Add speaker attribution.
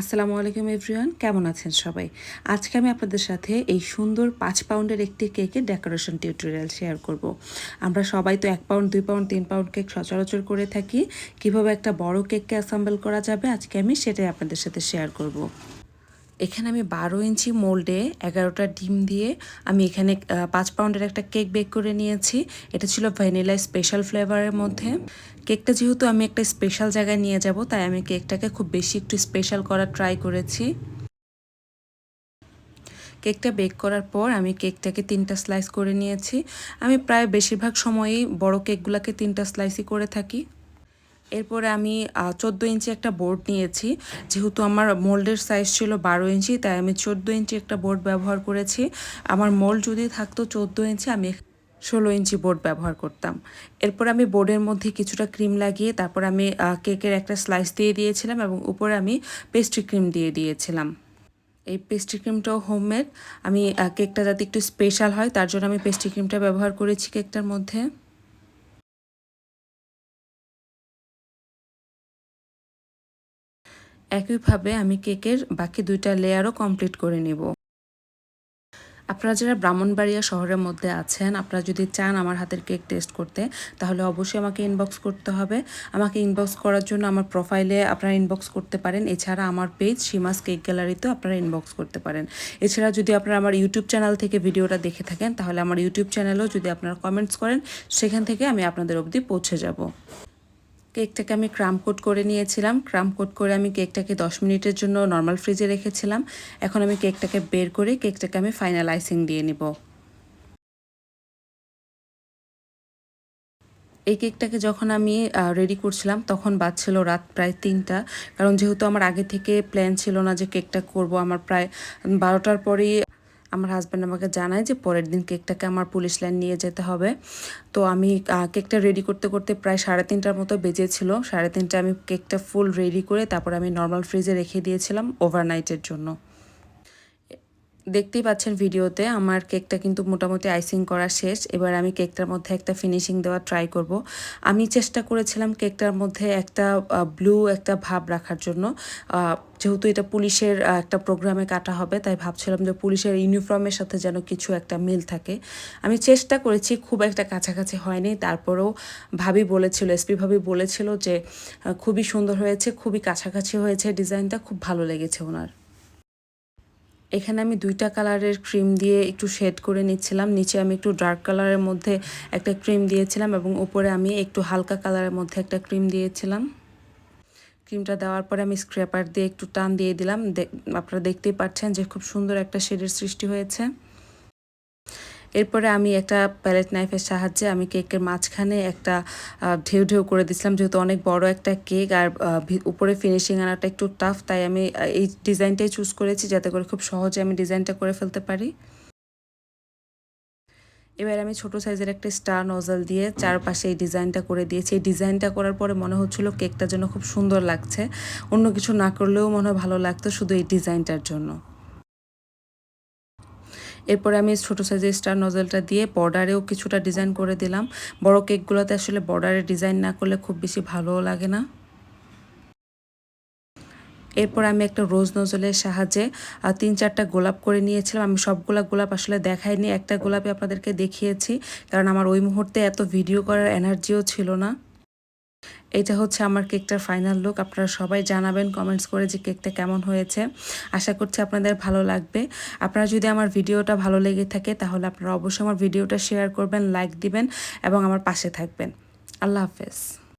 Speaker 1: আসসালামু আলাইকুম, এভরিওয়ান কেমন আছেন সবাই আজকে আমি আপনাদের সাথে এই সুন্দর পাঁচ পাউন্ডের একটি কেকের ডেকোরেশন টিউটোরিয়াল শেয়ার করব। আমরা সবাই তো এক পাউন্ড, দুই পাউন্ড, তিন পাউন্ড কেক সচরাচর করে থাকি কীভাবে একটা বড় কেককে অ্যাসাম্বল করা যাবে আজকে আমি সেটাই আপনাদের সাথে শেয়ার করব। এখানে আমি বারো ইঞ্চি মোল্ডে এগারোটা ডিম দিয়ে আমি এখানে পাঁচ পাউন্ডের একটা কেক বেক করে নিয়েছি। এটা ছিল ভ্যানিলা স্পেশাল ফ্লেভারের মধ্যে। কেকটা যেহেতু আমি একটা স্পেশাল জায়গায় নিয়ে যাব, তাই আমি কেকটাকে খুব বেশি একটু স্পেশাল করার ট্রাই করেছি। কেকটা বেক করার পর আমি কেকটাকে তিনটা স্লাইস করে নিয়েছি। আমি প্রায় বেশিরভাগ সময়ই বড় কেকগুলোকে তিনটা স্লাইসই করে থাকি। এরপরে আমি চোদ্দ ইঞ্চি একটা বোর্ড নিয়েছি। যেহেতু আমার মোল্ডের সাইজ ছিল বারো ইঞ্চি, তাই আমি চোদ্দ ইঞ্চি একটা বোর্ড ব্যবহার করেছি। আমার মোল্ড যদি থাকতো চোদ্দ ইঞ্চি, আমি ষোলো ইঞ্চি বোর্ড ব্যবহার করতাম। এরপর আমি বোর্ডের মধ্যে কিছুটা ক্রিম লাগিয়ে, তারপর আমি কেকের একটা স্লাইস দিয়ে দিয়েছিলাম এবং উপরে আমি পেস্ট্রি ক্রিম দিয়ে দিয়েছিলাম। এই পেস্ট্রি ক্রিমটাও হোমমেড আমি কেকটা যাতে একটু স্পেশাল হয়, তার জন্য আমি পেস্ট্রি ক্রিমটা ব্যবহার করেছি কেকটার মধ্যে। একইভাবে আমি কেকের বাকি দুইটা লেয়ারও কমপ্লিট করে নেব। আপনারা যারা ব্রাহ্মণবাড়িয়া শহরের মধ্যে আছেন, আপনারা যদি চান আমার হাতের কেক টেস্ট করতে, তাহলে অবশ্যই আমাকে ইনবক্স করতে হবে। আমাকে ইনবক্স করার জন্য আমার প্রোফাইলে আপনারা ইনবক্স করতে পারেন। এছাড়া আমার পেজ সীমাস কেক গ্যালারিতেও আপনারা ইনবক্স করতে পারেন। এছাড়া যদি আপনারা আমার ইউটিউব চ্যানেল থেকে ভিডিওটা দেখে থাকেন, তাহলে আমার ইউটিউব চ্যানেলেও যদি আপনারা কমেন্টস করেন, সেখান থেকে আমি আপনাদের অবধি পৌঁছে যাব। কেকটাকে আমি ক্রাম কোট করে নিয়েছিলাম। ক্রাম কোট করে আমি কেকটাকে দশ মিনিটের জন্য নর্মাল ফ্রিজে রেখেছিলাম। এখন আমি কেকটাকে বের করে কেকটাকে আমি ফাইনাল আইসিং দিয়ে নিব। এই কেকটাকে যখন আমি রেডি করছিলাম, তখন বাজছিল রাত প্রায় তিনটা। কারণ যেহেতু আমার আগে থেকে প্ল্যান ছিল না যে কেকটা করব, আমার প্রায় বারোটার পরেই আমার হাজব্যান্ড আমাকে জানায় যে পরের দিন কেকটাকে আমার পুলিশ লাইন নিয়ে যেতে হবে। তো আমি কেকটা রেডি করতে করতে প্রায় সাড়ে তিনটার মতো বেজেছিল। সাড়ে তিনটা আমি কেকটা ফুল রেডি করে তারপর আমি নর্মাল ফ্রিজে রেখে দিয়েছিলাম ওভারনাইটের জন্য। দেখতেই পাচ্ছেন ভিডিওতে, আমার কেকটা কিন্তু মোটামুটি আইসিং করা শেষ। এবার আমি কেকটার মধ্যে একটা ফিনিশিং দেওয়ার ট্রাই করব। আমি চেষ্টা করেছিলাম কেকটার মধ্যে একটা ব্লু একটা ভাব রাখার জন্য। যেহেতু এটা পুলিশের একটা প্রোগ্রামে কাটা হবে, তাই ভাবছিলাম যে পুলিশের ইউনিফর্মের সাথে যেন কিছু একটা মিল থাকে। আমি চেষ্টা করেছি, খুব একটা কাছাকাছি হয়নি। তারপরেও ভাবি বলেছিল এসপি ভাবি বলেছিল যে খুবই সুন্দর হয়েছে, খুবই কাছাকাছি হয়েছে, ডিজাইনটা খুব ভালো লেগেছে ওনার। এখানে আমি দুইটা কালারের ক্রিম দিয়ে একটু শেড করে নিচ্ছিলাম। নিচে আমি একটু ডার্ক কালারের মধ্যে একটা ক্রিম দিয়েছিলাম এবং উপরে আমি একটু হালকা কালারের মধ্যে একটা ক্রিম দিয়েছিলাম। ক্রিমটা দেওয়ার পরে আমি স্ক্র্যাপার দিয়ে একটু টান দিয়ে দিলাম। আপনারা দেখতেই পাচ্ছেন যে খুব সুন্দর একটা শেডের সৃষ্টি হয়েছে। এরপরে আমি একটা প্যালেট নাইফের সাহায্যে আমি কেকের মাঝখানে একটা ঢেউ ঢেউ করে দিছিলাম, যেহেতু অনেক বড় একটা কেক আর উপরে ফিনিশিং আনাটা একটু টাফ তাই আমি এই ডিজাইনটাই চুজ করেছি যাতে করে খুব সহজে আমি ডিজাইনটা করে ফেলতে পারি। এবার আমি ছোট সাইজের একটা স্টার নজল দিয়ে চারপাশে এই ডিজাইনটা করে দিয়েছি। এই ডিজাইনটা করার পরে মনে হচ্ছিল কেকটা যেন খুব সুন্দর লাগছে। অন্য কিছু না করলেও মনে হয় ভালো লাগতো শুধু এই ডিজাইনটার জন্য। এরপরে আমি ছোট সাইজের স্টার নজলটা দিয়ে বর্ডারেও কিছুটা ডিজাইন করে দিলাম। বড় কেকগুলোতে আসলে বর্ডারে ডিজাইন না করলে খুব বেশি ভালোও লাগে না। এরপর আমি একটা রোজ নজলের সাহায্যে তিন চারটা গোলাপ করে নিয়েছিলাম। আমি সবগুলা গোলাপ আসলে দেখাইনি, একটা গোলাপই আপনাদেরকে দেখিয়েছি। কারণ আমার ওই মুহূর্তে এত ভিডিও করার এনার্জিও ছিল না। এটা হচ্ছে আমার কেকটার ফাইনাল লুক আপনারা সবাই জানাবেন কমেন্টস করে যে কেকটা কেমন হয়েছে। আশা করছি আপনাদের ভালো লাগবে। আপনারা যদি আমার ভিডিওটা ভালো লেগে থাকে, তাহলে আপনারা অবশ্যই আমার ভিডিওটা শেয়ার করবেন লাইক দিবেন এবং আমার পাশে থাকবেন। আল্লাহ হাফেজ।